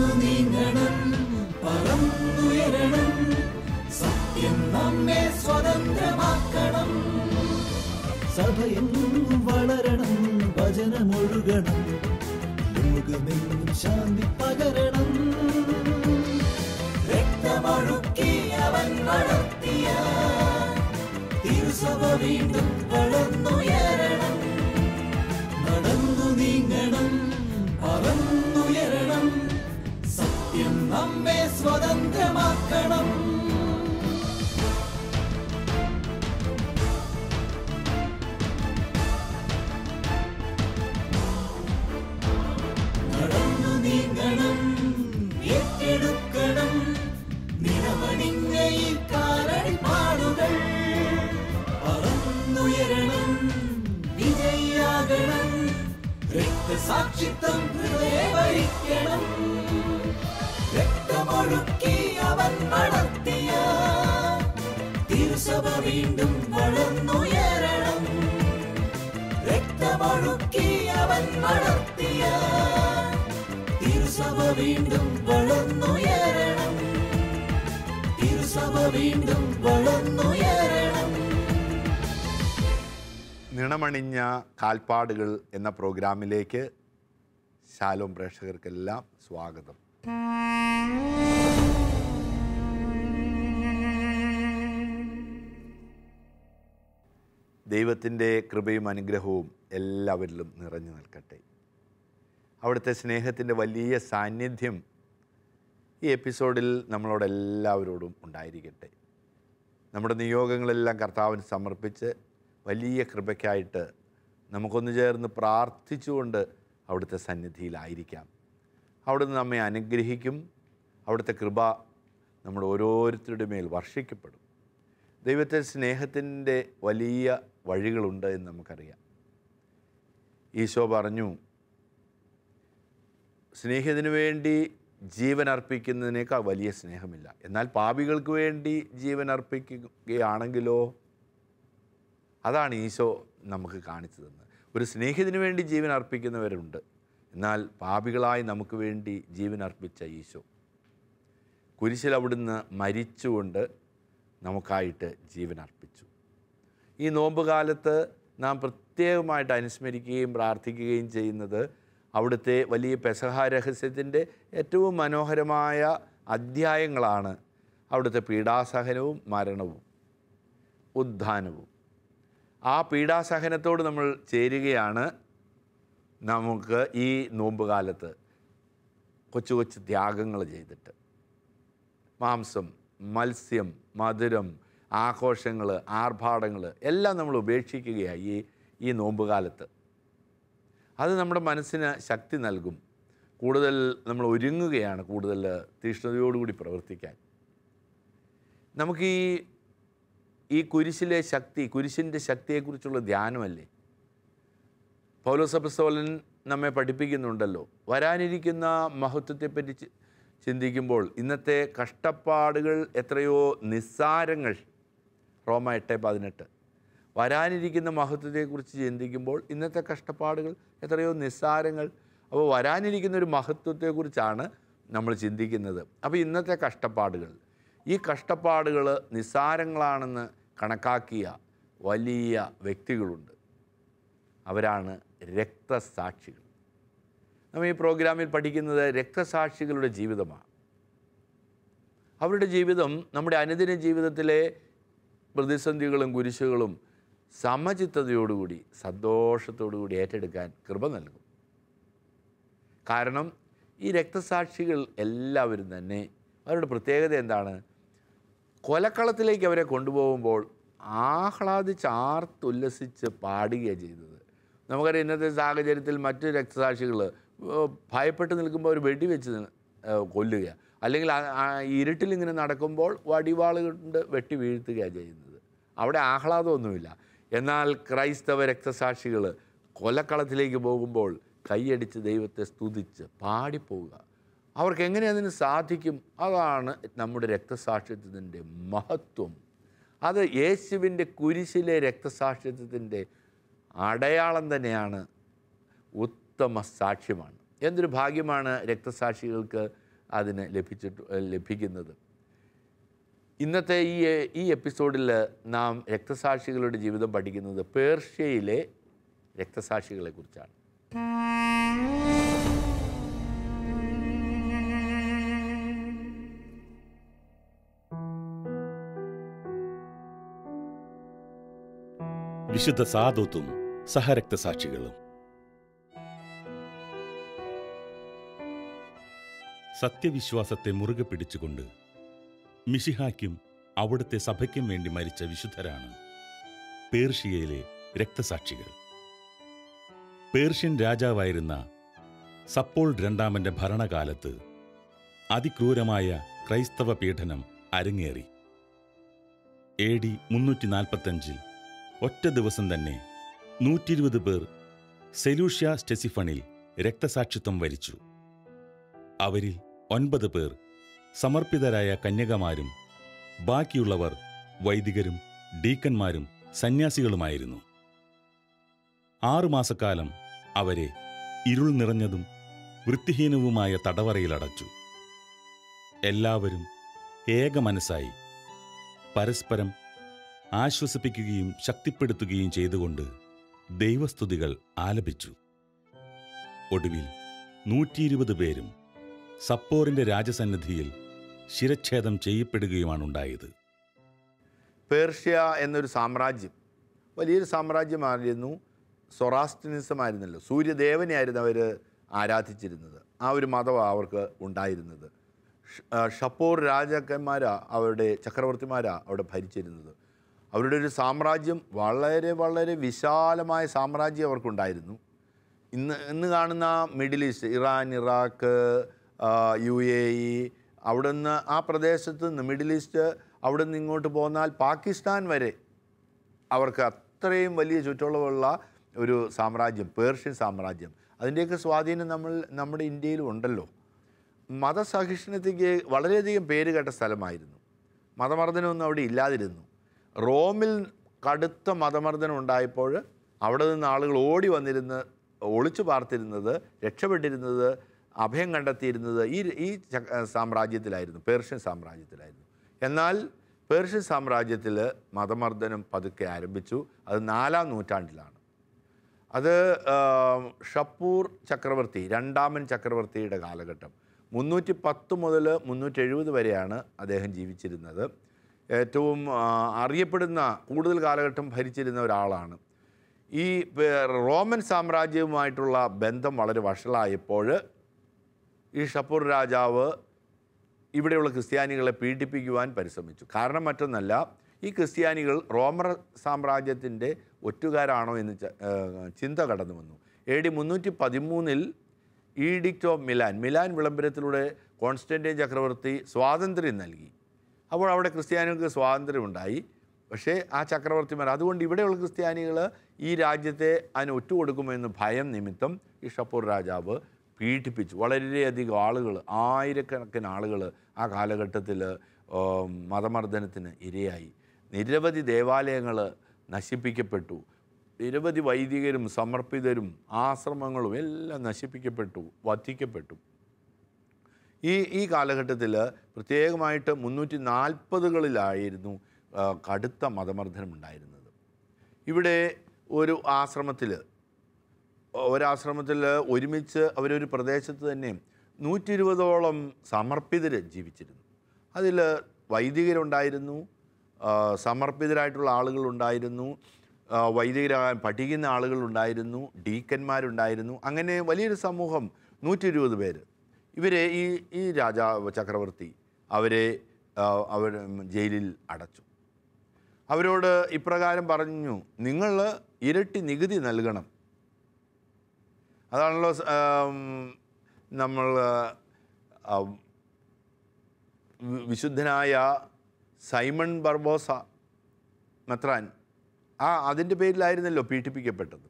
നടന്നു നീങ്ങണം പറന്നുയരണം സത്യം നമ്മെ സ്വതന്ത്രമാക്കണം. സഭയെന്നും വളരണം ഭജനമൊഴുകണം. ലോകമെങ്ങും ശാന്തി പകരണം. രക്തമൊഴുക്കി അവൻ വളർത്തിയ തിരുസഭ വീണ്ടും വളർന്നുയരണം. നടന്നു നീങ്ങണം സത്യം നമ്മെ സ്വതന്ത്രമാക്കണം വീണ്ടും നിണമണിഞ്ഞ കാൽപ്പാടുകൾ എന്ന പ്രോഗ്രാമിലേക്ക് ശാലോം പ്രേക്ഷകർക്കെല്ലാം സ്വാഗതം. ദൈവത്തിന്റെ കൃപയും അനുഗ്രഹവും എല്ലാവരിലും നിറഞ്ഞു നിൽക്കട്ടെ. അവിടുത്തെ സ്നേഹത്തിന്റെ വലിയ സാന്നിധ്യം ഈ എപ്പിസോഡിൽ നമ്മളോട് എല്ലാവരോടും ഉണ്ടായിരിക്കട്ടെ. നമ്മുടെ നിയോഗങ്ങളെല്ലാം കർത്താവിന് സമർപ്പിച്ച് വലിയ കൃപയ്ക്കായിട്ട് നമുക്കൊന്ന് ചേർന്ന് പ്രാർത്ഥിച്ചുകൊണ്ട് അവിടുത്തെ സന്നിധിയിലായിരിക്കാം. അവിടുന്ന് നമ്മെ അനുഗ്രഹിക്കും. അവിടുത്തെ കൃപ നമ്മുടെ ഓരോരുത്തരുടെ മേൽ വർഷിക്കപ്പെടും. ദൈവത്തെ സ്നേഹത്തിന്റെ വലിയ വഴികളുണ്ട് എന്ന് നമുക്കറിയാം. ഈശോ പറഞ്ഞു സ്നേഹത്തിന് വേണ്ടി ജീവൻ അർപ്പിക്കുന്നതിനേക്കാൾ വലിയ സ്നേഹമില്ല. എന്നാൽ പാപികൾക്ക് വേണ്ടി ജീവൻ അർപ്പിക്കുകയാണെങ്കിലോ അതാണ് ഈശോ നമുക്ക് കാണിച്ചു തന്നത്. ഒരു സ്നേഹിതന് വേണ്ടി ജീവൻ അർപ്പിക്കുന്നവരുണ്ട് എന്നാൽ പാപികളായി നമുക്ക് വേണ്ടി ജീവൻ അർപ്പിച്ച ഈശോ. കുരിശിൽ അവിടുന്ന് മരിച്ചുകൊണ്ട് നമുക്കായിട്ട് ജീവൻ അർപ്പിച്ചു ഈ നോമ്പ് കാലത്ത് നാം പ്രത്യേകമായിട്ട് അനുസ്മരിക്കുകയും പ്രാർത്ഥിക്കുകയും ചെയ്യുന്നത് അവിടുത്തെ വലിയ പെസഹ രഹസ്യത്തിന്റെ ഏറ്റവും മനോഹരമായ അധ്യായങ്ങളാണ് അവിടുത്തെ പീഡാസഹനവും മരണവും ഉദ്ധാനവും. ആ പീഡാസഹനത്തോട് നമ്മൾ ചേരുകയാണ് നമുക്ക് ഈ നോമ്പുകാലത്ത് കൊച്ചു കൊച്ചു ത്യാഗങ്ങൾ ചെയ്തിട്ട്. മാംസം മത്സ്യം മധുരം ആഘോഷങ്ങൾ ആർഭാടങ്ങൾ എല്ലാം നമ്മൾ ഉപേക്ഷിക്കുകയായി ഈ ഈ നോമ്പ് കാലത്ത് അത് നമ്മുടെ മനസ്സിന് ശക്തി നൽകും. കൂടുതൽ നമ്മൾ ഒരുങ്ങുകയാണ് കൂടുതൽ തീഷ്ണതയോടുകൂടി പ്രവർത്തിക്കാൻ. നമുക്ക് ഈ ഈ കുരിശിലെ ശക്തി കുരിശിന്റെ ശക്തിയെക്കുറിച്ചുള്ള ധ്യാനമല്ലേ? പൗലോസഭസോലൻ നമ്മെ പഠിപ്പിക്കുന്നുണ്ടല്ലോ. വരാനിരിക്കുന്ന മഹത്വത്തെപ്പറ്റി ചിന്തിക്കുമ്പോൾ ഇന്നത്തെ കഷ്ടപ്പാടുകൾ എത്രയോ നിസ്സാരങ്ങൾ. റോമ എട്ട് പതിനെട്ട്. വരാനിരിക്കുന്ന മഹത്വത്തെക്കുറിച്ച് ചിന്തിക്കുമ്പോൾ ഇന്നത്തെ കഷ്ടപ്പാടുകൾ എത്രയോ നിസ്സാരങ്ങൾ അപ്പോൾ വരാനിരിക്കുന്ന ഒരു മഹത്വത്തെക്കുറിച്ചാണ് നമ്മൾ ചിന്തിക്കുന്നത്. അപ്പോൾ ഇന്നത്തെ കഷ്ടപ്പാടുകൾ. ഈ കഷ്ടപ്പാടുകൾ നിസ്സാരങ്ങളാണെന്ന് കണക്കാക്കിയ വലിയ വ്യക്തികളുണ്ട്. അവരാണ് രക്തസാക്ഷികൾ. നമ്മൾ ഈ പ്രോഗ്രാമിൽ പഠിക്കുന്നത് രക്തസാക്ഷികളുടെ ജീവിതമാണ്. അവരുടെ ജീവിതം നമ്മുടെ അനുദിന ജീവിതത്തിലെ പ്രതിസന്ധികളും കുരിശുകളും സമചിത്തതയോടുകൂടി സന്തോഷത്തോടുകൂടി ഏറ്റെടുക്കാൻ കൃപ നൽകും. കാരണം ഈ രക്തസാക്ഷികൾ എല്ലാവരും തന്നെ അവരുടെ പ്രത്യേകത എന്താണ്? കൊലക്കളത്തിലേക്ക് അവരെ കൊണ്ടുപോകുമ്പോൾ ആഹ്ലാദിച്ച് ആർത്തുല്ലസിച്ച് പാടുകയാണ് ചെയ്തത്. നമുക്കറിയാം ഇന്നത്തെ സാഹചര്യത്തിൽ മറ്റ് രക്തസാക്ഷികൾ ഭയപ്പെട്ട് നിൽക്കുമ്പോൾ അവർ വെടിവെച്ച് കൊല്ലുക അല്ലെങ്കിൽ ഇങ്ങനെ നടക്കുമ്പോൾ വടിവാളുകൊണ്ട് വെട്ടി വീഴ്ത്തുകയാണ് ചെയ്യുന്നത് അവിടെ ആഹ്ലാദമൊന്നുമില്ല. എന്നാൽ ക്രൈസ്തവ രക്തസാക്ഷികൾ കൊലക്കളത്തിലേക്ക് പോകുമ്പോൾ കൈയടിച്ച് ദൈവത്തെ സ്തുതിച്ച് പാടിപ്പോവുക. അവർക്ക് എങ്ങനെ അതിന് സാധിക്കും? അതാണ് നമ്മുടെ രക്തസാക്ഷിത്വത്തിന്റെ മഹത്വം. അത് യേശുവിന്റെ കുരിശിലെ രക്തസാക്ഷിത്വത്തിന്റെ അടയാളം തന്നെയാണ് ഉത്തമ സാക്ഷ്യമാണ്. എന്തൊരു ഭാഗ്യമാണ് രക്തസാക്ഷികൾക്ക് അതിന് ലഭിച്ചിട്ട് ലഭിക്കുന്നത്. ഇന്നത്തെ ഈ ഈ എപ്പിസോഡിൽ നാം രക്തസാക്ഷികളുടെ ജീവിതം പഠിക്കുന്നത് പേർഷ്യയിലെ രക്തസാക്ഷികളെക്കുറിച്ചാണ് വിശുദ്ധ സാധുത്വം സഹരക്തസാക്ഷികളും. സത്യവിശ്വാസത്തെ മുറുകെ പിടിച്ചുകൊണ്ട് മിശിഹായ്ക്കും അവിടുത്തെ സഭയ്ക്കും വേണ്ടി മരിച്ച വിശുദ്ധരാണ് പേർഷ്യയിലെ രക്തസാക്ഷികൾ. പേർഷ്യൻ രാജാവായിരുന്ന സപ്പോൾ രണ്ടാമന്റെ ഭരണകാലത്ത് അതിക്രൂരമായ ക്രൈസ്തവ പീഡനം അരങ്ങേറി. എ ഡി മുന്നൂറ്റി നാൽപ്പത്തഞ്ചിൽ ഒറ്റ ദിവസം തന്നെ നൂറ്റിരുപത് പേർ സെലൂഷ്യ സ്റ്റെസിഫണിൽ രക്തസാക്ഷിത്വം വരിച്ചു. അവരിൽ ഒൻപത് പേർ സമർപ്പിതരായ കന്യകമാരും ബാക്കിയുള്ളവർ വൈദികരും ഡീക്കന്മാരും സന്യാസികളുമായിരുന്നു. ആറുമാസക്കാലം അവരെ ഇരുൾ നിറഞ്ഞതും വൃത്തിഹീനവുമായ തടവറയിലടച്ചു. എല്ലാവരും ഏകമനസ്സായി പരസ്പരം ആശ്വസിപ്പിക്കുകയും ശക്തിപ്പെടുത്തുകയും ചെയ്തുകൊണ്ട് ദൈവസ്തുതികൾ ആലപിച്ചു. ഒടുവിൽ നൂറ്റിയിരുപത് പേരും സപ്പോറിന്റെ രാജസന്നിധിയിൽ ശിരച്ഛേദം ചെയ്യപ്പെടുകയുമാണ് ഉണ്ടായത് പേർഷ്യ എന്നൊരു സാമ്രാജ്യം വലിയൊരു സാമ്രാജ്യമായിരുന്നു സൊറാസ്റ്റിനിസമായിരുന്നല്ലോ സൂര്യദേവനെയായിരുന്നു അവർ ആരാധിച്ചിരുന്നത് ആ ഒരു മതമാണ് അവർക്ക് ഉണ്ടായിരുന്നത്. ഷപ്പോർ രാജാക്കന്മാരാ അവരുടെ ചക്രവർത്തിമാരാ അവിടെ ഭരിച്ചിരുന്നത്. അവരുടെ ഒരു സാമ്രാജ്യം വളരെ വളരെ വിശാലമായ സാമ്രാജ്യം അവർക്കുണ്ടായിരുന്നു. ഇന്ന് ഇന്ന് കാണുന്ന Middle East Iran Iraq U A E അവിടുന്ന് ആ പ്രദേശത്ത് നിന്ന് മിഡിൽ ഈസ്റ്റ് അവിടെ നിന്ന് ഇങ്ങോട്ട് പോന്നാൽ പാകിസ്ഥാൻ വരെ അവർക്ക് അത്രയും വലിയ ചുറ്റളവുള്ള ഒരു സാമ്രാജ്യം പേർഷ്യൻ സാമ്രാജ്യം. അതിന്റെയൊക്കെ സ്വാധീനം നമ്മൾ നമ്മുടെ ഇന്ത്യയിലും ഉണ്ടല്ലോ. മതസഹിഷ്ണുതയ്ക്ക് വളരെയധികം പേര് കേട്ട സ്ഥലമായിരുന്നു. മതമർദ്ദനമൊന്നും അവിടെ ഇല്ലാതിരുന്നു. റോമിൽ കടുത്ത മതമർദ്ദനം ഉണ്ടായപ്പോൾ അവിടെ നിന്ന് ആളുകൾ ഓടി വന്നിരുന്ന് ഒളിച്ചു പാർത്തിരുന്നത് രക്ഷപ്പെട്ടിരുന്നത് അഭയം കണ്ടെത്തിയിരുന്നത് ഈ ഈ സാമ്രാജ്യത്തിലായിരുന്നു പേർഷ്യൻ സാമ്രാജ്യത്തിലായിരുന്നു. എന്നാൽ പേർഷ്യൻ സാമ്രാജ്യത്തിൽ മതമർദ്ദനം പതുക്കെ ആരംഭിച്ചു. അത് നാലാം നൂറ്റാണ്ടിലാണ്. അത് ഷപ്പൂർ ചക്രവർത്തി രണ്ടാമൻ ചക്രവർത്തിയുടെ കാലഘട്ടം. മുന്നൂറ്റി പത്ത് മുതൽ മുന്നൂറ്റി എഴുപത് വരെയാണ് അദ്ദേഹം ജീവിച്ചിരുന്നത്. ഏറ്റവും അറിയപ്പെടുന്ന കൂടുതൽ കാലഘട്ടം ഭരിച്ചിരുന്ന ഒരാളാണ്. ഈ റോമൻ സാമ്രാജ്യവുമായിട്ടുള്ള ബന്ധം വളരെ വഷളായപ്പോൾ ഈ ഷപ്പൂർ രാജാവ് ഇവിടെയുള്ള ക്രിസ്ത്യാനികളെ പീഡിപ്പിക്കുവാൻ പരിശ്രമിച്ചു. കാരണം മറ്റൊന്നല്ല ഈ ക്രിസ്ത്യാനികൾ റോമർ സാമ്രാജ്യത്തിന്റെ ഒറ്റുകാരാണോ എന്ന് ചിന്ത കടന്നു വന്നു. എ ഡി മുന്നൂറ്റി പതിമൂന്നിൽ ഈഡിക്റ്റ് ഓഫ് മിലാൻ മിലാൻ വിളംബരത്തിലൂടെ കോൺസ്റ്റന്റൈൻ ചക്രവർത്തി സ്വാതന്ത്ര്യം നൽകി. അപ്പോൾ അവിടെ ക്രിസ്ത്യാനികൾക്ക് സ്വാതന്ത്ര്യമുണ്ടായി. പക്ഷേ ആ ചക്രവർത്തിമാർ അതുകൊണ്ട് ഇവിടെയുള്ള ക്രിസ്ത്യാനികൾ ഈ രാജ്യത്തെ അതിന് ഒറ്റുകൊടുക്കുമെന്ന് ഭയം നിമിത്തം ഈ ഷപ്പൂർ രാജാവ് പീഡിപ്പിച്ചു. വളരെയധികം ആളുകൾ ആയിരക്കണക്കിന് ആളുകൾ ആ കാലഘട്ടത്തിൽ മതമർദ്ദനത്തിന് ഇരയായി. നിരവധി ദേവാലയങ്ങൾ നശിപ്പിക്കപ്പെട്ടു. നിരവധി വൈദികരും സമർപ്പിതരും ആശ്രമങ്ങളും എല്ലാം നശിപ്പിക്കപ്പെട്ടു വധിക്കപ്പെട്ടു. ഈ ഈ കാലഘട്ടത്തിൽ പ്രത്യേകമായിട്ട് മുന്നൂറ്റി നാൽപ്പതുകളിലായിരുന്നു കടുത്ത മതമർദ്ദനം ഉണ്ടായിരുന്നത് ഇവിടെ ഒരു ആശ്രമത്തിൽ ഒരാശ്രമത്തിൽ ഒരുമിച്ച് അവരൊരു പ്രദേശത്ത് തന്നെ നൂറ്റി ഇരുപതോളം സമർപ്പിതർ ജീവിച്ചിരുന്നു. അതിൽ വൈദികരുണ്ടായിരുന്നു സമർപ്പിതരായിട്ടുള്ള ആളുകളുണ്ടായിരുന്നു വൈദികരാകാൻ പഠിക്കുന്ന ആളുകളുണ്ടായിരുന്നു ഡീക്കന്മാരുണ്ടായിരുന്നു അങ്ങനെ വലിയൊരു സമൂഹം നൂറ്റി ഇരുപത് പേര്. ഇവരെ ഈ ഈ രാജാവ് ചക്രവർത്തി അവരെ അവർ ജയിലിൽ അടച്ചു. അവരോട് ഇപ്രകാരം പറഞ്ഞു നിങ്ങൾ ഇരട്ടി നികുതി നൽകണം. അതാണല്ലോ നമ്മൾ വിശുദ്ധനായ സൈമൺ ബർബോസ മെത്രാൻ. ആ അതിന്റെ പേരിലായിരുന്നല്ലോ പീഡിപ്പിക്കപ്പെട്ടത്.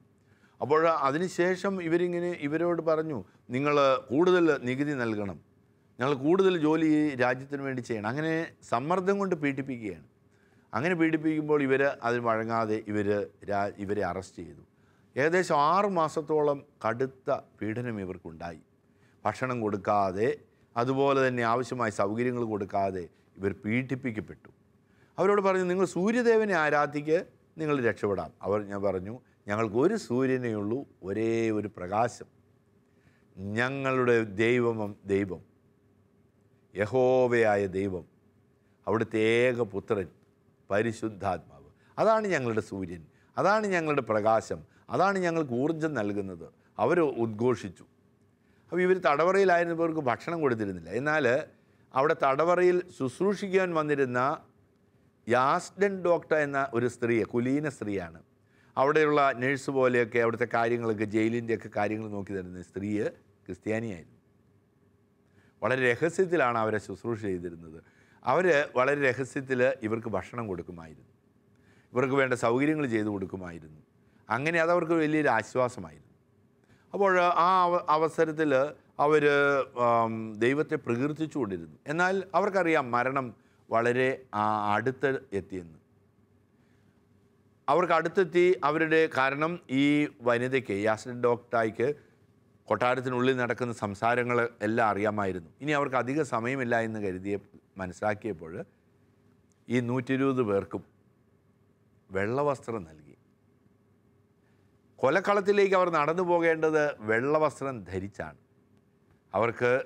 അപ്പോൾ അതിനുശേഷം ഇവരിങ്ങനെ ഇവരോട് പറഞ്ഞു നിങ്ങൾ കൂടുതൽ നികുതി നൽകണം. ഞങ്ങൾ കൂടുതൽ ജോലി രാജ്യത്തിന് വേണ്ടി ചെയ്യണം. അങ്ങനെ സമ്മർദ്ദം കൊണ്ട് പീഡിപ്പിക്കുകയാണ്. അങ്ങനെ പീഡിപ്പിക്കുമ്പോൾ ഇവർ അതിന് വഴങ്ങാതെ ഇവർ ഇവരെ അറസ്റ്റ് ചെയ്തു. ഏകദേശം ആറ് മാസത്തോളം കടുത്ത പീഡനം ഇവർക്കുണ്ടായി. ഭക്ഷണം കൊടുക്കാതെ അതുപോലെ തന്നെ ആവശ്യമായ സൗകര്യങ്ങൾ കൊടുക്കാതെ ഇവർ പീഡിപ്പിക്കപ്പെട്ടു. അവരോട് പറഞ്ഞു നിങ്ങൾ സൂര്യദേവനെ ആരാധിക്ക് നിങ്ങൾ രക്ഷപ്പെടാം. അവർ ഞാൻ പറഞ്ഞു ഞങ്ങൾക്ക് ഒരു സൂര്യനേ ഉള്ളൂ ഒരേ ഒരു പ്രകാശം. ഞങ്ങളുടെ ദൈവമം ദൈവം യഹോവയായ ദൈവം അവിടുത്തെ ഏകപുത്രൻ പരിശുദ്ധാത്മാവ്. അതാണ് ഞങ്ങളുടെ സൂര്യൻ അതാണ് ഞങ്ങളുടെ പ്രകാശം അതാണ് ഞങ്ങൾക്ക് ഊർജം നൽകുന്നത്. അവർ ഉദ്ഘോഷിച്ചു. അപ്പോൾ ഇവർ തടവറയിലായിരുന്നവർക്ക് ഭക്ഷണം കൊടുത്തിരുന്നില്ല. എന്നാൽ അവിടെ തടവറയിൽ ശുശ്രൂഷിക്കാൻ വന്നിരുന്ന യാസ്ഡൻ ഡോക്ടർ എന്ന ഒരു സ്ത്രീയെ കുലീന സ്ത്രീയാണ്. അവിടെയുള്ള നഴ്സ് പോലെയൊക്കെ അവിടുത്തെ കാര്യങ്ങളൊക്കെ ജയിലിന്റെയൊക്കെ കാര്യങ്ങൾ നോക്കി തരുന്ന സ്ത്രീ ക്രിസ്ത്യാനിയായിരുന്നു. വളരെ രഹസ്യത്തിലാണ് അവരെ ശുശ്രൂഷ ചെയ്തിരുന്നത്. അവർ വളരെ രഹസ്യത്തിൽ ഇവർക്ക് ഭക്ഷണം കൊടുക്കുമായിരുന്നു. ഇവർക്ക് വേണ്ട സൗകര്യങ്ങൾ ചെയ്തു കൊടുക്കുമായിരുന്നു. അങ്ങനെ അതവർക്ക് വലിയൊരു ആശ്വാസമായിരുന്നു. അപ്പോൾ ആ അവസരത്തിൽ അവർ ദൈവത്തെ പ്രകീർത്തിച്ചുകൊണ്ടിരുന്നു. എന്നാൽ അവർക്കറിയാം മരണം വളരെ അടുത്ത് എത്തിയെന്ന്. അവർക്ക് അടുത്തെത്തി അവരുടെ കാരണം ഈ വനിതയ്ക്ക് യാസിൻ ഡോക്ടായിക്ക് കൊട്ടാരത്തിനുള്ളിൽ നടക്കുന്ന സംസാരങ്ങൾ എല്ലാം അറിയാമായിരുന്നു. ഇനി അവർക്ക് അധിക സമയമില്ല എന്ന് കരുതിയ മനസ്സിലാക്കിയപ്പോൾ ഈ നൂറ്റി ഇരുപത് പേർക്കും വെള്ളവസ്ത്രം നൽകി. കൊലക്കളത്തിലേക്ക് അവർ നടന്നു പോകേണ്ടത് വെള്ളവസ്ത്രം ധരിച്ചാണ്. അവർക്ക്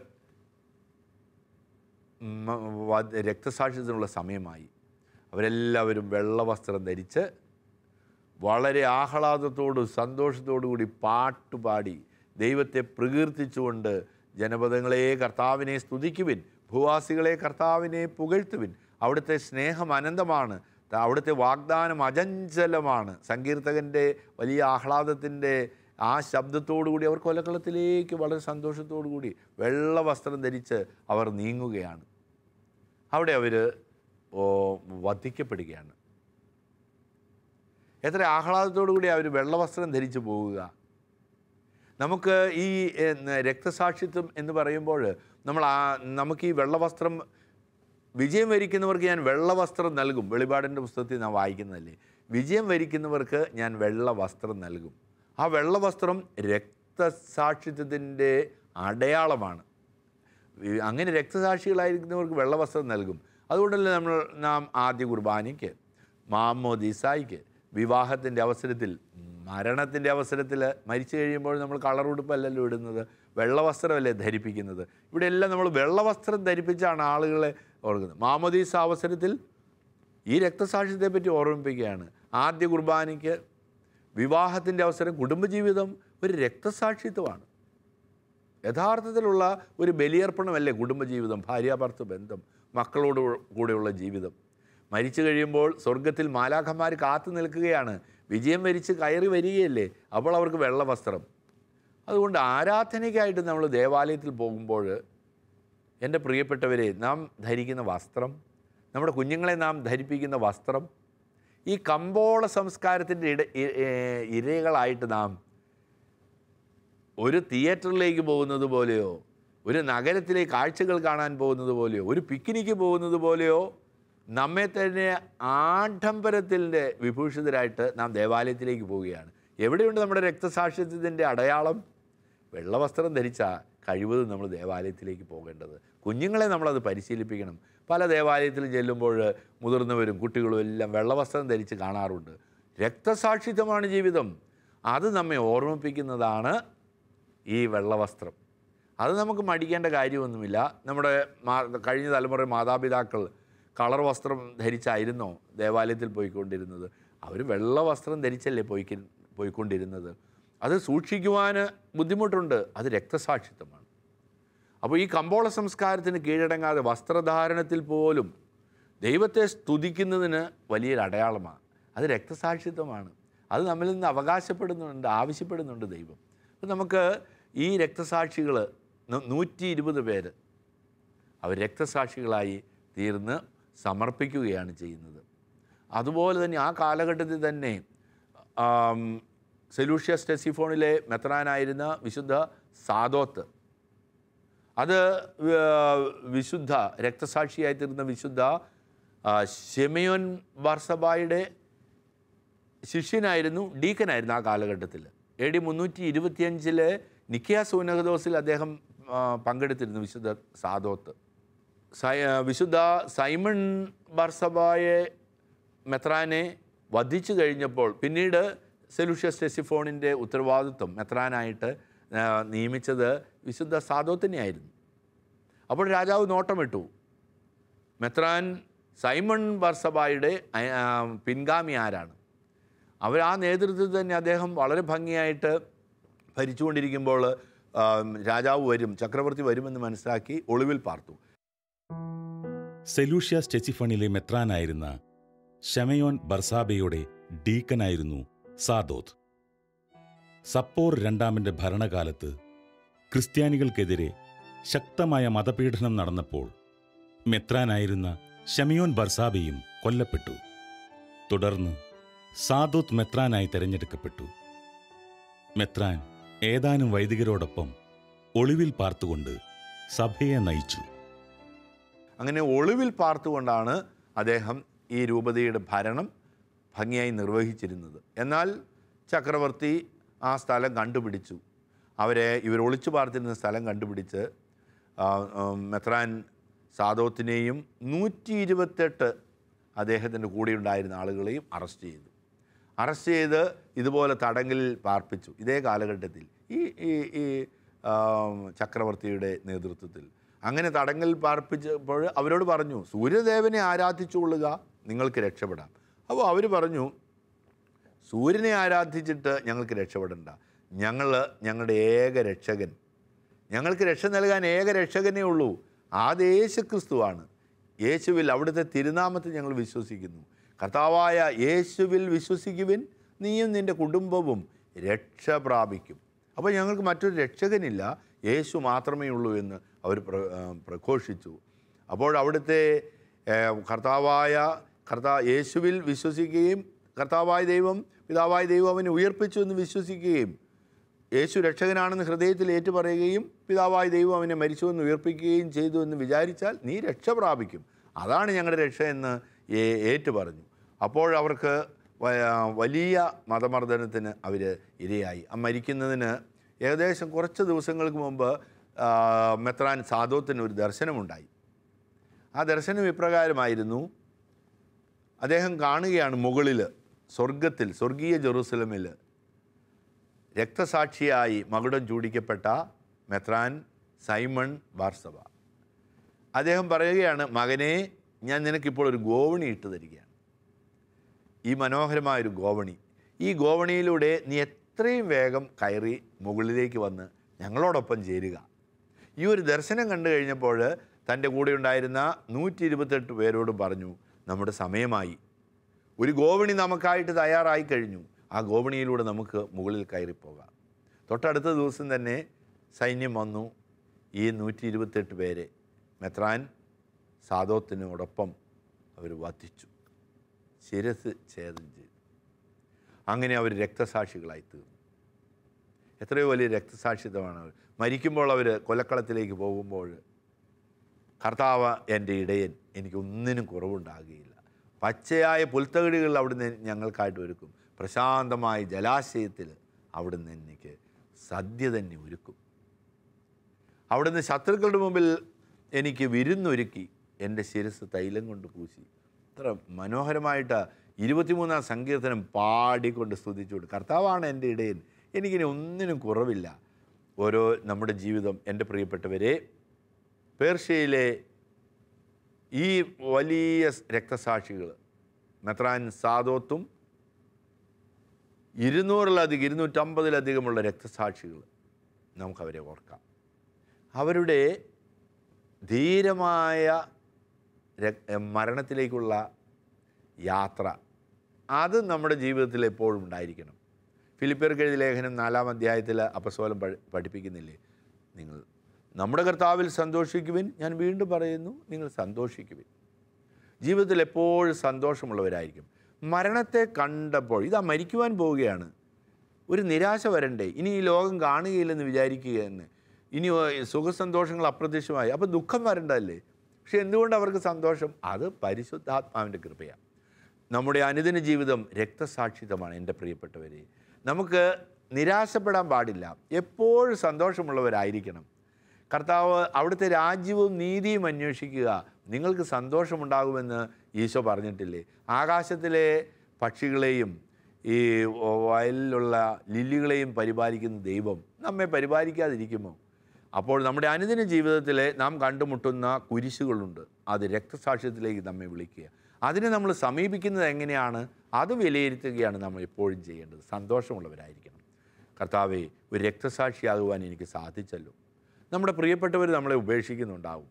മ- സമയമായി. അവരെല്ലാവരും വെള്ളവസ്ത്രം ധരിച്ച് വളരെ ആഹ്ലാദത്തോടും സന്തോഷത്തോടു കൂടി പാട്ടുപാടി ദൈവത്തെ പ്രകീർത്തിച്ചുകൊണ്ട് ജനപദങ്ങളെ കർത്താവിനെ സ്തുതിക്കുവിൻ ഭൂവാസികളെ കർത്താവിനെ പുകഴ്ത്തുവിൻ. അവിടുത്തെ സ്നേഹം അനന്തമാണ്. അവിടുത്തെ വാഗ്ദാനം അജഞ്ചലമാണ് സങ്കീർത്തകന്റെ വലിയ ആഹ്ലാദത്തിന്റെ ആ ശബ്ദത്തോടു കൂടി അവർ കൊലക്കളത്തിലേക്ക് വളരെ സന്തോഷത്തോടു കൂടി വെള്ള വസ്ത്രം ധരിച്ച് അവർ നീങ്ങുകയാണ്. അവിടെ അവർ വധിക്കപ്പെടുകയാണ്. എത്ര ആഹ്ലാദത്തോടു കൂടി അവർ വെള്ളവസ്ത്രം ധരിച്ചു പോവുക. നമുക്ക് ഈ രക്തസാക്ഷിത്വം എന്ന് പറയുമ്പോൾ നമ്മൾ ആ നമുക്ക് ഈ വെള്ളവസ്ത്രം വിജയം വരിക്കുന്നവർക്ക് ഞാൻ വെള്ള വസ്ത്രം നൽകും. വെളിപാടിന്റെ പുസ്തകത്തിൽ നാം വായിക്കുന്നതല്ലേ? വിജയം വരിക്കുന്നവർക്ക് ഞാൻ വെള്ള വസ്ത്രം നൽകും. ആ വെള്ള വസ്ത്രം രക്തസാക്ഷിത്വത്തിന്റെ അടയാളമാണ്. അങ്ങനെ രക്തസാക്ഷികളായിരിക്കുന്നവർക്ക് വെള്ള വസ്ത്രം നൽകും. അതുകൊണ്ടല്ലേ നമ്മൾ നാം ആദ്യ കുർബാനയ്ക്ക് മാമോദീസായിക്ക് വിവാഹത്തിന്റെ അവസരത്തിൽ മരണത്തിന്റെ അവസരത്തിൽ മരിച്ചു കഴിയുമ്പോൾ നമ്മൾ കളർ ഉടുപ്പല്ലല്ലോ ഇടുന്നത്? വെള്ളവസ്ത്രമല്ലേ ധരിപ്പിക്കുന്നത്? ഇവിടെ എല്ലാം നമ്മൾ വെള്ളവസ്ത്രം ധരിപ്പിച്ചാണ് ആളുകളെ ഓർക്കുന്നത്. മാമോദീസ അവസരത്തിൽ ഈ രക്തസാക്ഷ്യത്തെ പറ്റി ഓർമ്മിപ്പിക്കുകയാണ്. ആദ്യ കുർബാനയ്ക്ക് വിവാഹത്തിന്റെ അവസരം കുടുംബജീവിതം ഒരു രക്തസാക്ഷിത്വമാണ്. യഥാർത്ഥത്തിലുള്ള ഒരു ബലിയർപ്പണമല്ലേ കുടുംബജീവിതം ഭാര്യാഭർത്തൃ ബന്ധം മക്കളോട് കൂടെയുള്ള ജീവിതം? മരിച്ചു കഴിയുമ്പോൾ സ്വർഗത്തിൽ മാലാഖന്മാർ കാത്തു നിൽക്കുകയാണ്. വിജയം വരിച്ച് കയറി വരികയല്ലേ അപ്പോൾ അവർക്ക് വെള്ളവസ്ത്രം? അതുകൊണ്ട് ആരാധനയ്ക്കായിട്ട് നമ്മൾ ദേവാലയത്തിൽ പോകുമ്പോൾ എന്റെ പ്രിയപ്പെട്ടവരെ നാം ധരിക്കുന്ന വസ്ത്രം നമ്മുടെ കുഞ്ഞുങ്ങളെ നാം ധരിപ്പിക്കുന്ന വസ്ത്രം ഈ കമ്പോള സംസ്കാരത്തിന്റെ ഇട ഇരകളായിട്ട് നാം ഒരു തിയേറ്ററിലേക്ക് പോകുന്നത് പോലെയോ ഒരു നഗരത്തിലെ കാഴ്ചകൾ കാണാൻ പോകുന്നത് പോലെയോ ഒരു പിക്നിക്ക് പോകുന്നത് പോലെയോ നമ്മെ തന്നെ ആഡംബരത്തിന്റെ വിഭൂഷിതരായിട്ട് നാം ദേവാലയത്തിലേക്ക് പോവുകയാണ്. എവിടെയുണ്ട് നമ്മുടെ രക്തസാക്ഷിത്വത്തിന്റെ അടയാളം? വെള്ളവസ്ത്രം ധരിച്ച കഴിവതും നമ്മൾ ദേവാലയത്തിലേക്ക് പോകേണ്ടത്. കുഞ്ഞുങ്ങളെ നമ്മളത് പരിശീലിപ്പിക്കണം. പല ദേവാലയത്തിലും ചെല്ലുമ്പോൾ മുതിർന്നവരും കുട്ടികളും എല്ലാം വെള്ളവസ്ത്രം ധരിച്ച് കാണാറുണ്ട്. രക്തസാക്ഷിത്വമാണ് ജീവിതം. അത് നമ്മെ ഓർമ്മിപ്പിക്കുന്നതാണ് ഈ വെള്ളവസ്ത്രം. അത് നമുക്ക് മടിക്കേണ്ട കാര്യമൊന്നുമില്ല. നമ്മുടെ കഴിഞ്ഞ തലമുറ മാതാപിതാക്കൾ കളർ വസ്ത്രം ധരിച്ചായിരുന്നോ ദേവാലയത്തിൽ പോയിക്കൊണ്ടിരുന്നത്? അവർ വെള്ളവസ്ത്രം ധരിച്ചല്ലേ പോയി പോയിക്കൊണ്ടിരുന്നത്? അത് സൂക്ഷിക്കുവാൻ ബുദ്ധിമുട്ടുണ്ട് അത് രക്തസാക്ഷിത്വമാണ്. അപ്പോൾ ഈ കമ്പോള സംസ്കാരത്തിന് കീഴടങ്ങാതെ വസ്ത്രധാരണത്തിൽ പോലും ദൈവത്തെ സ്തുതിക്കുന്നതിന് വലിയൊരു അടയാളമാണ്. അത് രക്തസാക്ഷിത്വമാണ്. അത് നമ്മിൽ നിന്ന് അവകാശപ്പെടുന്നുണ്ട് ആവശ്യപ്പെടുന്നുണ്ട് ദൈവം. അപ്പം നമുക്ക് ഈ രക്തസാക്ഷികൾ നൂറ്റി ഇരുപത് പേര് അവർ രക്തസാക്ഷികളായി തീർന്ന് സമർപ്പിക്കുകയാണ് ചെയ്യുന്നത്. അതുപോലെ തന്നെ ആ കാലഘട്ടത്തിൽ തന്നെ ആം, സെലൂഷ്യ സ്റ്റെസിഫോണിലെ മെത്രാനായിരുന്ന വിശുദ്ധ സാദോത്ത്. അത് വിശുദ്ധ രക്തസാക്ഷിയായി തീർന്ന വിശുദ്ധ ഷെമിയോൻ ബാർസബായുടെ ശിഷ്യനായിരുന്നു ഡീക്കനായിരുന്നു ആ കാലഘട്ടത്തിൽ. എ ഡി മുന്നൂറ്റി ഇരുപത്തിയഞ്ചിലെ നിക്കിയ സൂനഹദോസിൽ അദ്ദേഹം പങ്കെടുത്തിരുന്നു വിശുദ്ധ സാദോത്ത്. വിശുദ്ധ സൈമൺ ബാർസബായെ മെത്രാനെ വധിച്ചു കഴിഞ്ഞപ്പോൾ പിന്നീട് സെലുഷ്യസ് ടെസിഫോണിന്റെ ഉത്തരവാദിത്വം മെത്രാനായിട്ട് നിയമിച്ചത് വിശുദ്ധ സാധോത്തിനെയായിരുന്നു അപ്പോൾ രാജാവ് നോട്ടമിട്ടു. മെത്രാൻ സൈമൺ ബർസബായുടെ പിൻഗാമി ആരാണ്? അവർ ആ നേതൃത്വത്തിൽ തന്നെ അദ്ദേഹം വളരെ ഭംഗിയായിട്ട് ഭരിച്ചുകൊണ്ടിരിക്കുമ്പോൾ രാജാവ് വരും ചക്രവർത്തി വരുമെന്ന് മനസ്സിലാക്കി ഒളിവിൽ പാർത്തു. സെലൂഷ്യ സ്റ്റെസിഫണിലെ മെത്രാനായിരുന്ന ഷമയോൻ ബർസാബയുടെ ഡീക്കനായിരുന്നു സാദോത്ത്. സപ്പോർ രണ്ടാമന്റെ ഭരണകാലത്ത് ക്രിസ്ത്യാനികൾക്കെതിരെ ശക്തമായ മതപീഡനം നടന്നപ്പോൾ മെത്രാനായിരുന്ന ഷമിയോൻ ബർസാബയും കൊല്ലപ്പെട്ടു. തുടർന്ന് സാദോത് മെത്രാനായി തെരഞ്ഞെടുക്കപ്പെട്ടു. മെത്രാൻ ഏതാനും വൈദികരോടൊപ്പം ഒളിവിൽ പാർത്തുകൊണ്ട് സഭയെ നയിച്ചു. അങ്ങനെ ഒളിവിൽ പാർത്തുകൊണ്ടാണ് അദ്ദേഹം ഈ രൂപതയുടെ ഭരണം ഭംഗിയായി നിർവഹിച്ചിരുന്നത്. എന്നാൽ ചക്രവർത്തി ആ സ്ഥലം കണ്ടുപിടിച്ചു. അവരെ ഇവർ ഒളിച്ചു പാർത്തിരുന്ന സ്ഥലം കണ്ടുപിടിച്ച് മെത്രാൻ സാദോത്തിനെയും നൂറ്റി ഇരുപത്തെട്ട് അദ്ദേഹത്തിന്റെ കൂടെയുണ്ടായിരുന്ന ആളുകളെയും അറസ്റ്റ് ചെയ്തു. അറസ്റ്റ് ചെയ്ത് ഇതുപോലെ തടങ്കലിൽ പാർപ്പിച്ചു. ഇതേ കാലഘട്ടത്തിൽ ഈ ഈ ഈ ചക്രവർത്തിയുടെ നേതൃത്വത്തിൽ. അങ്ങനെ തടങ്കലിൽ പാർപ്പിച്ചപ്പോൾ അവരോട് പറഞ്ഞു സൂര്യദേവനെ ആരാധിച്ചുകൊള്ളുക നിങ്ങൾക്ക് രക്ഷപ്പെടാം. അപ്പോൾ അവർ പറഞ്ഞു സൂര്യനെ ആരാധിച്ചിട്ട് ഞങ്ങൾക്ക് രക്ഷപ്പെടണ്ട. ഞങ്ങൾ ഞങ്ങളുടെ ഏക രക്ഷകൻ. ഞങ്ങൾക്ക് രക്ഷ നൽകാൻ ഏക രക്ഷകനേ ഉള്ളൂ. ആദ്യ യേശു ക്രിസ്തുവാണ് യേശുവിൽ അവിടുത്തെ തിരുനാമത്തിൽ ഞങ്ങൾ വിശ്വസിക്കുന്നു. കർത്താവായ യേശുവിൽ വിശ്വസിക്കുവിൻ. നീയും നിന്റെ കുടുംബവും രക്ഷ പ്രാപിക്കും. അപ്പോൾ ഞങ്ങൾക്ക് മറ്റൊരു രക്ഷകനില്ല. യേശു മാത്രമേ ഉള്ളൂ എന്ന് അവർ പ്ര പ്രഘോഷിച്ചു. അപ്പോൾ അവിടുത്തെ കർത്താവായ കർത്താ യേശുവിൽ വിശ്വസിക്കുകയും കർത്താവായ ദൈവം പിതാവായ ദൈവം അവനെ ഉയർപ്പിച്ചു എന്ന് വിശ്വസിക്കുകയും യേശു രക്ഷകനാണെന്ന് ഹൃദയത്തിൽ ഏറ്റുപറയുകയും പിതാവായ ദൈവം അവനെ മരിച്ചുവെന്ന് ഉയർപ്പിക്കുകയും ചെയ്തു എന്ന് വിചാരിച്ചാൽ നീ രക്ഷ പ്രാപിക്കും. അതാണ് ഞങ്ങളുടെ രക്ഷ എന്ന് ഏറ്റുപറഞ്ഞു. അപ്പോൾ അവർക്ക് വലിയ മതമർദ്ദനത്തിന് അവർ ഇരയായി. ആ മരിക്കുന്നതിന് ഏകദേശം കുറച്ച് ദിവസങ്ങൾക്ക് മുമ്പ് മെത്രാൻ സാധോത്തിന് ഒരു ദർശനമുണ്ടായി. ആ ദർശനം ഇപ്രകാരമായിരുന്നു. അദ്ദേഹം കാണുകയാണ് മുകളിൽ സ്വർഗത്തിൽ സ്വർഗീയ ജെറൂസലമിൽ രക്തസാക്ഷിയായി മകുടം ചൂടിക്കപ്പെട്ട മെത്രാൻ സൈമൺ ബാർസബ അദ്ദേഹം പറയുകയാണ് മകനെ ഞാൻ നിനക്കിപ്പോൾ ഒരു ഗോവണി ഇട്ട് തരികയാണ്. ഈ മനോഹരമായൊരു ഗോവണി. ഈ ഗോവണിയിലൂടെ നീ എത്രയും വേഗം കയറി മുകളിലേക്ക് വന്ന് ഞങ്ങളോടൊപ്പം ചേരുക. ഈ ഒരു ദർശനം കണ്ടു കഴിഞ്ഞപ്പോൾ തന്റെ കൂടെ ഉണ്ടായിരുന്ന നൂറ്റി ഇരുപത്തെട്ട് പേരോട് പറഞ്ഞു നമ്മുടെ സമയമായി. ഒരു ഗോവണി നമുക്കായിട്ട് തയ്യാറായി കഴിഞ്ഞു. ആ ഗോവണിയിലൂടെ നമുക്ക് മുകളിൽ കയറിപ്പോകാം തൊട്ടടുത്ത ദിവസം തന്നെ സൈന്യം വന്നു. ഈ നൂറ്റി ഇരുപത്തെട്ട് പേരെ മെത്രാൻ സാധോത്തിനോടൊപ്പം അവർ വധിച്ചു. ശിരസ് ഛേദം ചെയ്തു. അങ്ങനെ അവർ രക്തസാക്ഷികളായി തീർന്നു. എത്രയോ വലിയ രക്തസാക്ഷിത്വമാണ് അവർ. മരിക്കുമ്പോൾ അവർ കൊലക്കളത്തിലേക്ക് പോകുമ്പോൾ കർത്താവ് എന്റെ ഇടയൻ എനിക്ക് ഒന്നിനും കുറവുണ്ടാകുകയില്ല. പച്ചയായ പുൽത്തകിടികൾ അവിടുന്ന് ഞങ്ങൾക്കായിട്ട് ഒരുക്കും. പ്രശാന്തമായ ജലാശയത്തിൽ അവിടുന്ന് എനിക്ക് സദ്യ തന്നെ ഒരുക്കും. അവിടുന്ന് ശത്രുക്കളുടെ മുമ്പിൽ എനിക്ക് വിരുന്നൊരുക്കി എന്റെ ശിരസ് തൈലം കൊണ്ട് പൂശി. ഇത്ര മനോഹരമായിട്ട് ഇരുപത്തിമൂന്നാം സങ്കീർത്തനം പാടിക്കൊണ്ട് സ്തുതിച്ചുകൊണ്ട് കർത്താവാണ് എന്റെ ഇടയൻ എനിക്കിനി ഒന്നിനും കുറവില്ല. ഓരോ നമ്മുടെ ജീവിതം എന്റെ പ്രിയപ്പെട്ടവരെ പേർഷ്യയിലെ ഈ വലിയ രക്തസാക്ഷികൾ മെത്രാൻ സാദോത്തും ഇരുന്നൂറിലധികം ഇരുന്നൂറ്റമ്പതിലധികമുള്ള രക്തസാക്ഷികൾ നമുക്കവരെ ഓർക്കാം. അവരുടെ ധീരമായ മരണത്തിലേക്കുള്ള യാത്ര അത് നമ്മുടെ ജീവിതത്തിൽ എപ്പോഴും ഉണ്ടായിരിക്കണം. ഫിലിപ്പിയർക്ക് എഴുതിയ ലേഖനം നാലാം അധ്യായത്തിൽ അപസ്വലം പഠിപ്പിക്കുന്നില്ലേ? നിങ്ങൾ നമ്മുടെ കർത്താവിൽ സന്തോഷിക്കുവിൻ. ഞാൻ വീണ്ടും പറയുന്നു നിങ്ങൾ സന്തോഷിക്കുവിൻ. ജീവിതത്തിൽ എപ്പോഴും സന്തോഷമുള്ളവരായിരിക്കും. മരണത്തെ കണ്ടപ്പോൾ ഇതാ മരിക്കുവാൻ പോവുകയാണ്. ഒരു നിരാശ വരണ്ടേ? ഇനി ഈ ലോകം കാണുകയില്ലെന്ന് വിചാരിക്കുക എന്ന് ഇനി സുഖസന്തോഷങ്ങൾ അപ്രത്യക്ഷമായി. അപ്പോൾ ദുഃഖം വരണ്ടല്ലേ പക്ഷെ എന്തുകൊണ്ട് അവർക്ക് സന്തോഷം? അത് പരിശുദ്ധാത്മാവിന്റെ കൃപയാണ്. നമ്മുടെ അനുദിന ജീവിതം രക്തസാക്ഷിതമാണ് എന്റെ പ്രിയപ്പെട്ടവരെ. നമുക്ക് നിരാശപ്പെടാൻ പാടില്ല. എപ്പോഴും സന്തോഷമുള്ളവരായിരിക്കണം. കർത്താവ് അവിടുത്തെ രാജ്യവും നീതിയും അന്വേഷിക്കുക. നിങ്ങൾക്ക് സന്തോഷമുണ്ടാകുമെന്ന് ഈശോ പറഞ്ഞിട്ടില്ലേ? ആകാശത്തിലെ പക്ഷികളെയും ഈ വയലിലുള്ള ലില്ലികളെയും പരിപാലിക്കുന്ന ദൈവം നമ്മെ പരിപാലിക്കാതിരിക്കുമോ? അപ്പോൾ നമ്മുടെ അനുദിന ജീവിതത്തിൽ നാം കണ്ടുമുട്ടുന്ന കുരിശുകളുണ്ട്. അത് രക്തസാക്ഷ്യത്തിലേക്ക് നമ്മെ വിളിക്കുക. അതിനെ നമ്മൾ സമീപിക്കുന്നത് എങ്ങനെയാണ്? അത് വിലയിരുത്തുകയാണ് നമ്മൾ എപ്പോഴും ചെയ്യേണ്ടത്. സന്തോഷമുള്ളവരായിരിക്കണം. കർത്താവെ ഒരു രക്തസാക്ഷിയാകുവാൻ എനിക്ക് സാധിച്ചല്ലോ. നമ്മുടെ പ്രിയപ്പെട്ടവർ നമ്മളെ ഉപേക്ഷിക്കുന്നുണ്ടാകും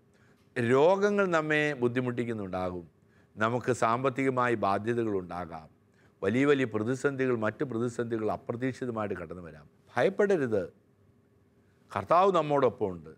രോഗങ്ങൾ നമ്മെ ബുദ്ധിമുട്ടിക്കുന്നുണ്ടാകും. നമുക്ക് സാമ്പത്തികമായി ബാധ്യതകളുണ്ടാകാം. വലിയ വലിയ പ്രതിസന്ധികൾ മറ്റ് പ്രതിസന്ധികൾ അപ്രതീക്ഷിതമായിട്ട് കടന്നു വരാം. ഭയപ്പെടരുത്. കർത്താവ് നമ്മോടൊപ്പം ഉണ്ട്.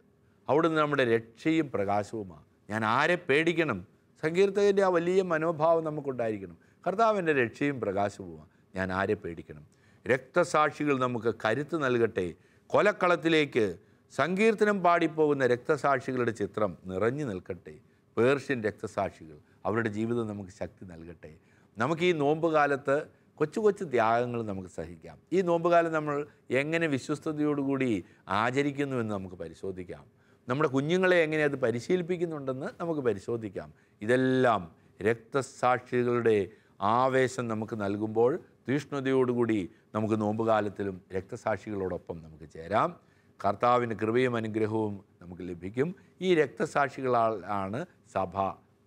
അവിടുന്ന് നമ്മുടെ രക്ഷയും പ്രകാശവുമാണ്. ഞാൻ ആരെ പേടിക്കണം? സങ്കീർത്തകന്റെ ആ വലിയ മനോഭാവം നമുക്കുണ്ടായിരിക്കണം. കർത്താവിന്റെ രക്ഷയും പ്രകാശവുമാണ്. ഞാൻ ആരെ പേടിക്കണം? രക്തസാക്ഷികൾ നമുക്ക് കരുത്ത് നൽകട്ടെ. കൊലക്കളത്തിലേക്ക് സങ്കീർത്തനം പാടിപ്പോകുന്ന രക്തസാക്ഷികളുടെ ചിത്രം നിറഞ്ഞു നിൽക്കട്ടെ. പേർഷ്യൻ രക്തസാക്ഷികൾ അവരുടെ ജീവിതം നമുക്ക് ശക്തി നൽകട്ടെ. നമുക്ക് ഈ നോമ്പ് കാലത്ത് കൊച്ചു കൊച്ചു ത്യാഗങ്ങൾ നമുക്ക് സഹിക്കാം. ഈ നോമ്പുകാലം നമ്മൾ എങ്ങനെ വിശ്വസ്തയോടുകൂടി ആചരിക്കുന്നു എന്ന് നമുക്ക് പരിശോധിക്കാം. നമ്മുടെ കുഞ്ഞുങ്ങളെ എങ്ങനെ അത് പരിശീലിപ്പിക്കുന്നുണ്ടെന്ന് നമുക്ക് പരിശോധിക്കാം. ഇതെല്ലാം രക്തസാക്ഷികളുടെ ആവേശം നമുക്ക് നൽകുമ്പോൾ തീഷ്ണതയോടുകൂടി നമുക്ക് നോമ്പുകാലത്തിലും രക്തസാക്ഷികളോടൊപ്പം നമുക്ക് ചേരാം. കർത്താവിന്റെ കൃപയും അനുഗ്രഹവും നമുക്ക് ലഭിക്കും. ഈ രക്തസാക്ഷികളാണ് സഭ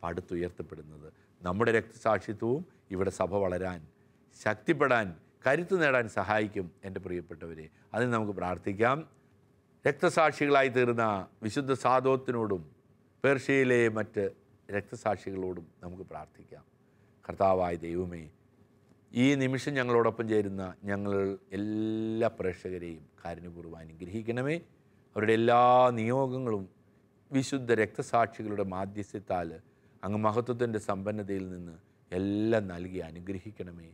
പടുത്തുയർത്തപ്പെടുന്നത്. നമ്മുടെ രക്തസാക്ഷിത്വവും ഇവിടെ സഭ വളരാൻ ശക്തിപ്പെടാൻ കരുത്തു നേടാൻ സഹായിക്കും എന്റെ പ്രിയപ്പെട്ടവരെ. അതിന് നമുക്ക് പ്രാർത്ഥിക്കാം. രക്തസാക്ഷികളായി തീർന്ന വിശുദ്ധ സാധോത്തിനോടും പേർഷ്യയിലെ മറ്റ് രക്തസാക്ഷികളോടും നമുക്ക് പ്രാർത്ഥിക്കാം. കർത്താവായ ദൈവമേ ഈ നിമിഷം ഞങ്ങളോടൊപ്പം ചേരുന്ന ഞങ്ങൾ എല്ലാ പ്രേക്ഷകരെയും കാരുണ്യപൂർവം അനുഗ്രഹിക്കണമേ. അവരുടെ എല്ലാ നിയോഗങ്ങളും വിശുദ്ധ രക്തസാക്ഷികളുടെ മാധ്യസ്ഥത്താൽ അങ്ങ് മഹത്വത്തിന്റെ സമ്പന്നതയിൽ നിന്ന് എല്ലാം നൽകി അനുഗ്രഹിക്കണമേ.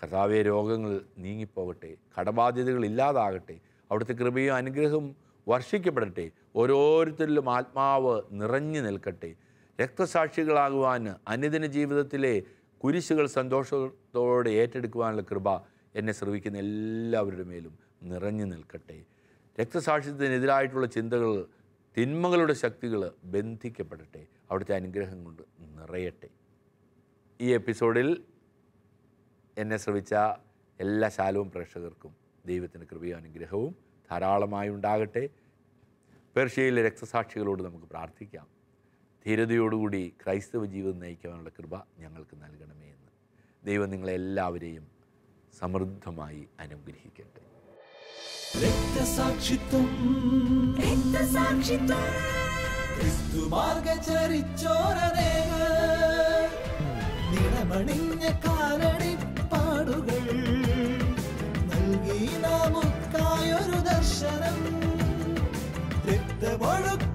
കർത്താവെ രോഗങ്ങൾ നീങ്ങിപ്പോകട്ടെ കടബാധ്യതകൾ ഇല്ലാതാകട്ടെ അവിടുത്തെ കൃപയും അനുഗ്രഹവും വർഷിക്കപ്പെടട്ടെ ഓരോരുത്തരിലും ആത്മാവ് നിറഞ്ഞു നിൽക്കട്ടെ. രക്തസാക്ഷികളാകുവാൻ അനുദിന ജീവിതത്തിലെ കുരിശുകൾ സന്തോഷത്തോടെ ഏറ്റെടുക്കുവാനുള്ള കൃപ എന്നെ ശ്രവിക്കുന്ന എല്ലാവരുടെ മേലും നിറഞ്ഞു നിൽക്കട്ടെ. രക്തസാക്ഷിത്വത്തിനെതിരായിട്ടുള്ള ചിന്തകൾ തിന്മകളുടെ ശക്തികൾ ബന്ധിക്കപ്പെടട്ടെ. അവിടുത്തെ അനുഗ്രഹം കൊണ്ട് നിറയട്ടെ. ഈ എപ്പിസോഡിൽ എന്നെ ശ്രവിച്ച എല്ലാ ശാലവും പ്രേക്ഷകർക്കും ദൈവത്തിന്റെ കൃപയും അനുഗ്രഹവും ധാരാളമായി ഉണ്ടാകട്ടെ. പേർഷ്യയിലെ രക്തസാക്ഷികളോട് നമുക്ക് പ്രാർത്ഥിക്കാം. ധീരതയോടുകൂടി ക്രൈസ്തവ ജീവിതം നയിക്കാനുള്ള കൃപ ഞങ്ങൾക്ക് നൽകണമേ എന്ന്. ദൈവം നിങ്ങളെല്ലാവരെയും സമൃദ്ധമായി അനുഗ്രഹിക്കട്ടെ. രക്തസാക്ഷിത്വം. രക്തസാക്ഷിത്വം. ക്രിസ്തു മാർഗചരിച്ചോരനേക. നിണമണിഞ്ഞ കാലടി പാടുകൾ. നൽകി നാമുക്കായൊരു ദർശനം. രക്തമൊഴുക്കിയ